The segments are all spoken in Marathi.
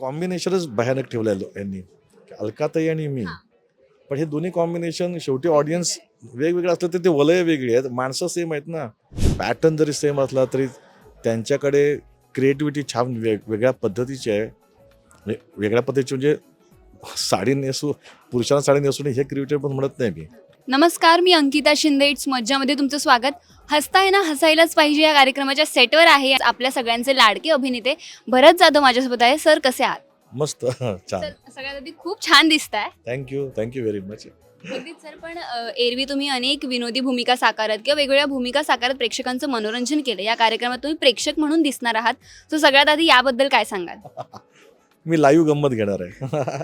कॉम्बिनेशनच भयानक ठेवलं यांनी. अलकाताई आणि मी. पण हे दोन्ही कॉम्बिनेशन शेवटी ऑडियन्स वेगवेगळं असलं तर ते वलय वेगळी आहेत. माणसं सेम आहेत ना. पॅटर्न जरी सेम असला तरी त्यांच्याकडे क्रिएटिव्हिटी छान वेग वेगळ्या पद्धतीची आहे. वेगळ्या पद्धतीची म्हणजे साडी नेसू पुरुषांना साडी नेसून हे क्रिएटिव्ह पण म्हणत नाही मी. नमस्कार मी अंकिता शिंदे. इट्स मज्जामध्ये तुमचं स्वागत. हसताय ना हसायलाच पाहिजे या कार्यक्रमाच्या सेटवर आहे आपल्या सगळ्यांचे लाडके अभिनेते भरत जाधव माझ्यासोबत आहे. सर कसे आहात? मस्त. छान. सर सगळ्यात आधी खूप छान दिसताय. Thank you thank you very much अगदीच सर पण अ, एरवी तुम्ही अनेक विनोदी भूमिका साकारत किंवा वेगवेगळ्या भूमिका साकारत प्रेक्षकांचं मनोरंजन केलं. या कार्यक्रमात तुम्ही प्रेक्षक म्हणून दिसणार आहात. सो सगळ्यात आधी याबद्दल काय सांगाल? मी लाईव्ह गंमत घेणार आहे.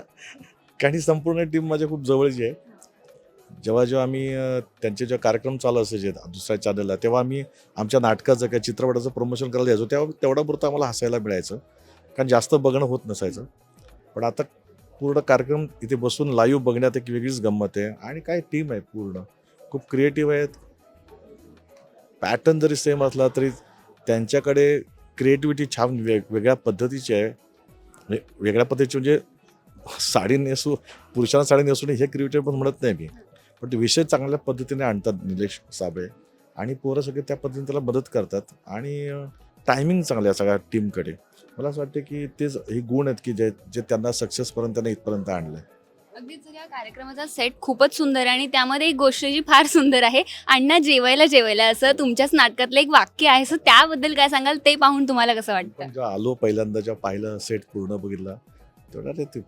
कारण ही संपूर्ण टीम माझ्या खूप जवळची आहे. जेव्हा जेव्हा आम्ही त्यांचे जेव्हा कार्यक्रम चालू असायचे दुसऱ्या चॅनलला तेव्हा आम्ही आमच्या नाटकाचं किंवा चित्रपटाचं प्रमोशन करायला यायचो तेव्हा तेवढ्यापुरतं आम्हाला हसायला मिळायचं. कारण जास्त बघणं होत नसायचं. पण आता पूर्ण कार्यक्रम इथे बसून लाईव्ह बघण्यात एक वेगळीच गंमत आहे. आणि काय टीम आहे पूर्ण. खूप क्रिएटिव्ह आहेत. पॅटर्न जरी सेम असला तरी त्यांच्याकडे क्रिएटिव्हिटी छान वेग वेगळ्या पद्धतीची आहे. वेगळ्या पद्धतीची म्हणजे साडी नेसू पुरुषांना साडी नेसून हे क्रिएटिव्ह पण म्हणत नाही मी. पण ते विषय चांगल्या पद्धतीने आणतात निलेश साबळे. आणि पोरं सगळे त्या पद्धतीने त्याला मदत करतात. आणि टायमिंग चांगलं आहे सगळ्या टीमकडे मला असं वाटतं की तेच हे गुण आहेत की जे जे त्यांना सक्सेसपर्यंत त्यांना इथपर्यंत आणलं अगदीच या कार्यक्रमाचा सेट खूपच सुंदर आहे आणि त्यामध्ये एक गोष्ट जी फार सुंदर आहे अण्णा जेवायला जेवायला. असं तुमच्याच नाटकातलं एक वाक्य आहे. सो त्याबद्दल काय सांगाल? ते पाहून तुम्हाला कसं वाटतं? जेव्हा आलो पहिल्यांदा जेव्हा पाहिलं सेट पूर्ण बघितला तेवढा ते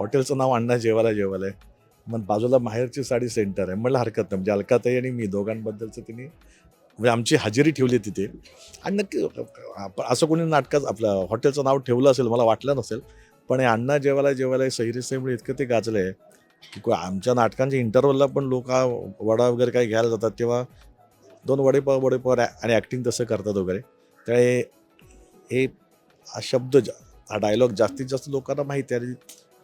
हॉटेलचं नाव अण्णा जेवायला जेवायला आहे मग बाजूला माहेरची साडी सेंटर आहे. म्हणलं हरकत नाही. म्हणजे अलकाताई आणि मी दोघांबद्दलचं तिने म्हणजे आमची हजेरी ठेवली आहे तिथे. आणि नक्की असं कोणी नाटकात आपलं हॉटेलचं नाव ठेवलं असेल मला वाटलं नसेल पण हे अण्णा जेवायला जेवायला सैरी सैमुळे इतकं ते गाजलं आहे की आमच्या नाटकांच्या इंटरवलला पण लोक वडा वगैरे काही घ्यायला जातात तेव्हा दोन वडेपाव वडेपाव आणि ॲक्टिंग तसं करतात वगैरे. त्यामुळे हे हा शब्द जा- हा डायलॉग जास्तीत जास्त लोकांना माहिती आहे आणि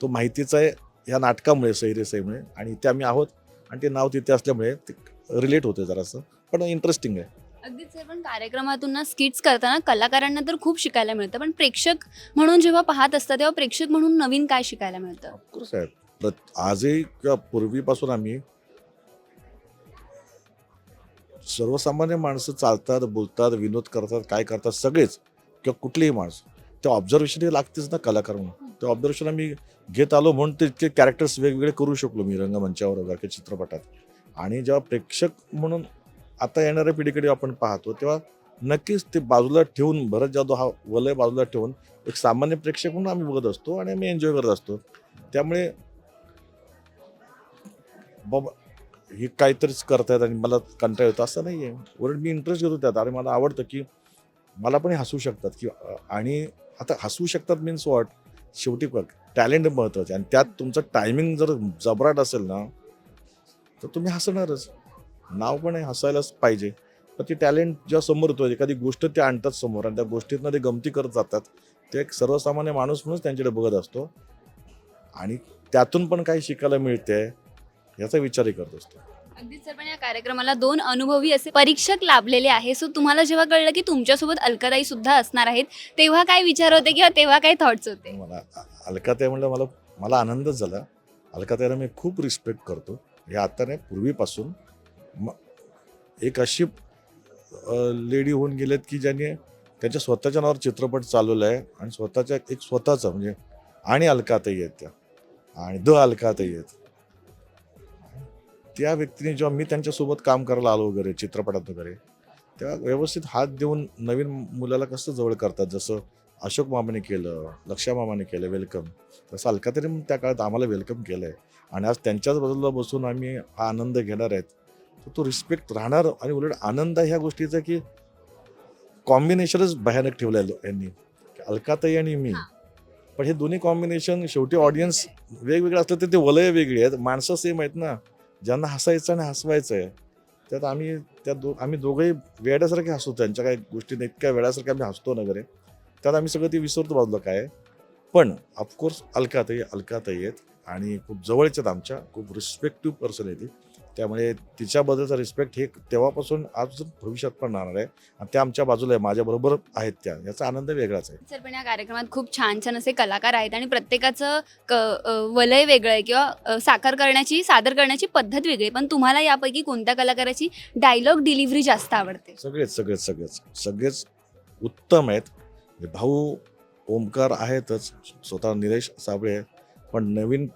तो माहितीचा आहे. ह्या नाटकामुळे सैरे सैमुळे आणि इथे आम्ही आहोत आणि ते नाव तिथे असल्यामुळे ते रिलेट होते जरासं. पण इंटरेस्टिंग आहे. अगदीच पण कार्यक्रमातून ना स्किट्स करताना कलाकारांना तर खूप शिकायला मिळतं. पण प्रेक्षक म्हणून जेव्हा पाहत असतात तेव्हा प्रेक्षक म्हणून नवीन काय शिकायला मिळतं? ऑफकोर्स आहे प्रत- आजही किंवा पूर्वीपासून आम्ही सर्वसामान्य माणसं चालतात बोलतात विनोद करतात काय करतात सगळेच किंवा कुठलीही माणसं. ते ऑब्झर्वेशन हे लागतेच ना कलाकार म्हणून. ते ऑब्झर्वेशन आम्ही घेत आलो म्हणून ते इतके कॅरेक्टर्स वेगवेगळे करू शकलो मी रंगमंचावर वगैरे काही चित्रपटात. आणि जेव्हा प्रेक्षक म्हणून आता येणाऱ्या पिढीकडे आपण पाहतो तेव्हा नक्कीच ते बाजूला ठेवून भरत जाधव हा वलय बाजूला ठेवून एक सामान्य प्रेक्षक म्हणून आम्ही बघत असतो आणि आम्ही एन्जॉय करत असतो. त्यामुळे बाबा हे काहीतरीच करतायत आणि मला कंटाळ येतो असं नाही आहे उलट मी इंटरेस्ट घेतो त्यात. आणि मला आवडतं की मला पण हसू शकतात की आणि आता हसू शकतात मीन्स वॉट शेवटी बघ टॅलेंट महत्त्वाचं आहे. आणि त्यात तुमचं टायमिंग जर जबराट असेल ना तर तुम्ही हसणारच. नाव पण आहे हसायलाच पाहिजे. पण ती टॅलेंट जेव्हा समोर येतो एखादी गोष्ट ते आणतात समोर आणि त्या गोष्टीतनं ते गमती करत जातात. ते एक सर्वसामान्य माणूस म्हणूनच त्यांच्याकडे बघत असतो. आणि त्यातून पण काही शिकायला मिळते याचा विचारही करत असतो. अगदीच सर पण या कार्यक्रमाला दोन अनुभवी असे परीक्षक लाभलेले आहे. सो तुम्हाला जेव्हा कळलं की तुमच्यासोबत अलकाताई सुद्धा असणार आहेत तेव्हा काय विचार होते किंवा तेव्हा काय थॉट्स होते? मला अलकाताई म्हणलं मला मला आनंदच झाला. अलकाताईला मी खूप रिस्पेक्ट करतो. हे आता नाही पूर्वीपासून म एक अशी लेडी होऊन गेलेत की ज्याने त्यांच्या स्वतःच्या नावावर चित्रपट चालवला आहे आणि स्वतःच्या एक स्वतःचं म्हणजे आणि अलकाताई आहेत त्या आणि द अलकाताई आहेत. त्या व्यक्तीने जेव्हा मी त्यांच्यासोबत काम करायला आलो वगैरे चित्रपटात वगैरे तेव्हा व्यवस्थित हात देऊन नवीन मुलाला कसं जवळ करतात? जसं अशोक मामाने केलं लक्षा मामाने केलं वेलकम. तसं अलकाताईने त्या काळात आम्हाला वेलकम केलं आहे आणि आज त्यांच्याच बाजूला बसून आम्ही हा आनंद घेणार आहेत. तर तो रिस्पेक्ट राहणार आणि उलट आनंद ह्या गोष्टीचा की कॉम्बिनेशनच भयानक ठेवलं आहे यांनी. अलकाताई आणि मी. पण हे दोन्ही कॉम्बिनेशन शेवटी ऑडियन्स वेगवेगळं असलं तर ते वलय वेगळी आहेत. माणसं सेम आहेत ना. ज्यांना हसायचं आणि हसवायचं आहे त्यात आम्ही त्या दो आम्ही दोघंही वेड्यासारखे हसतो त्यांच्या काही गोष्टी इतक्या वेळासारखे आम्ही हसतो वगैरे त्यात आम्ही सगळं ते विसरतो बाजूला काय पण ऑफकोर्स अलकातही अलकातही आहेत आणि खूप जवळच्या आमच्या खूप रिस्पेक्टिव्ह पर्सन आहे ती. त्यामुळे तिच्याबद्दलचा रिस्पेक्ट हे तेव्हापासून आज भविष्यात पण राहणार आहे. आणि त्या आमच्या बाजूला आहे माझ्याबरोबर आहेत त्या. याचा आनंद वेगळाच आहे. सर पण या कार्यक्रमात खूप छान छान असे कलाकार आहेत आणि प्रत्येकाचं क वलय वेगळं आहे किंवा साकार करण्याची सादर करण्याची पद्धत वेगळी पण तुम्हाला यापैकी कोणत्या कलाकाराची डायलॉग डिलिव्हरी जास्त आवडते? सगळेच सगळेच सगळेच सगळेच उत्तम आहेत. भाऊ ओमकार आहेतच. स्वतः निलेश साबळे पण नवीन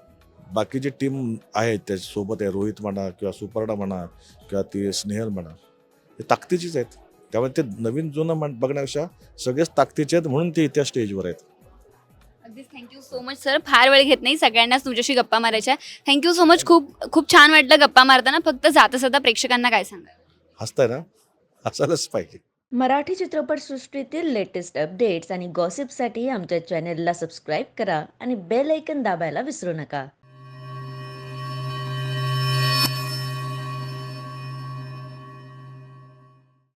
बाकीची टीम आहेत त्याच्यासोबत आहे रोहित म्हणा किंवा सुपर्णा म्हणा किंवा ती स्नेहल म्हणा हे ताकदीचीच आहेत. त्यामुळे ते नवीन जुनं म्हण बघण्यापेक्षा सगळेच ताकदीचे आहेत म्हणून ते त्या स्टेजवर आहेत. अगदीच थँक्यू सो मच सर फार वेळ घेत नाही सगळ्यांनाच तुमच्याशी गप्पा मारायच्या. थँक्यू सो मच खूप खूप छान वाटलं गप्पा मारताना. फक्त जाता जाता प्रेक्षकांना काय सांगा हसताय ना? हसायलाच पाहिजे. मराठी चित्रपटसृष्टीतील लेटेस्ट अपडेट्स आणि गॉसिपसाठी आमच्या चॅनेलला सबस्क्राईब करा आणि बेल ऐकन दाबायला विसरू नका.